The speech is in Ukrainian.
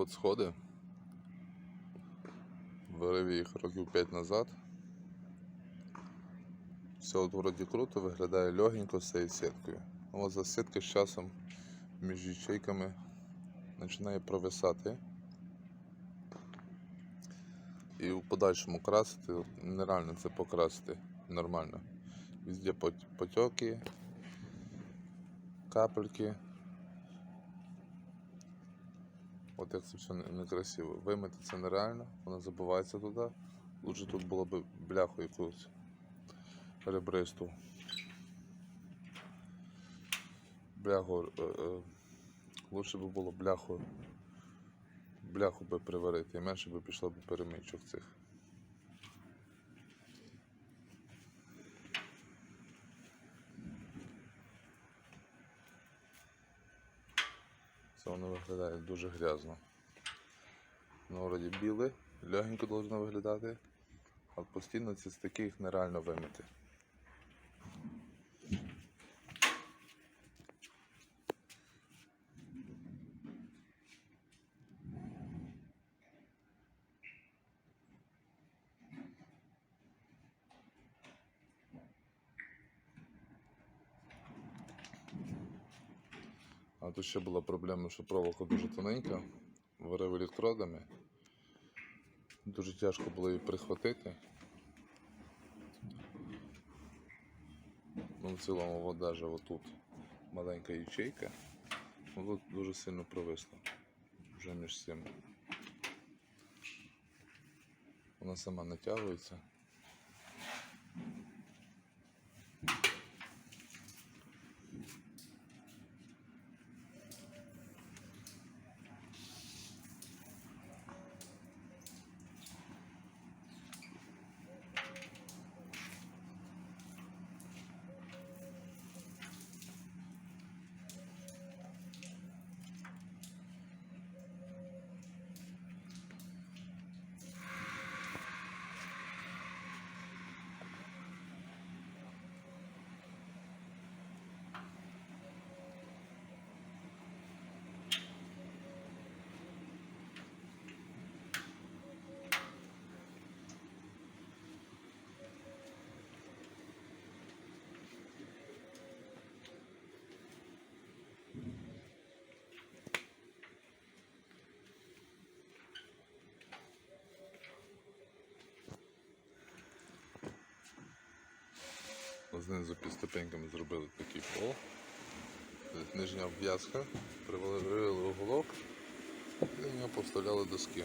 От сходи. Вирив їх років 5 назад. Все от вроді круто, виглядає легенько з цією сіткою. А от за сітка з часом між ячейками починає провисати. І в подальшому красити, нереально це покрасити нормально. Везде пот- потеки, капельки. От як це все некрасиво. Вимити це нереально, воно забувається туди. Лучше тут було б бляху якусь ребристу. Бляху. Е, е, лучше би було бляху. Бляху би приварити, і менше би пішло б перемичок цих. Це воно виглядає дуже грязно. Воно вроді біле, легенько повинно виглядати, а постійно ці стики їх нереально вимити. А тут ще була проблема, що проволока дуже тоненька, варив електродами. Дуже тяжко було її прихватити. Ну, в цілому, от даже отут маленька ячейка. Тут дуже сильно провисло. Вже між цими. Вона сама натягується. Знизу під ступеньками зробили такий пол. Нижня обв'язка, привалили уголок і на нього поставляли доски.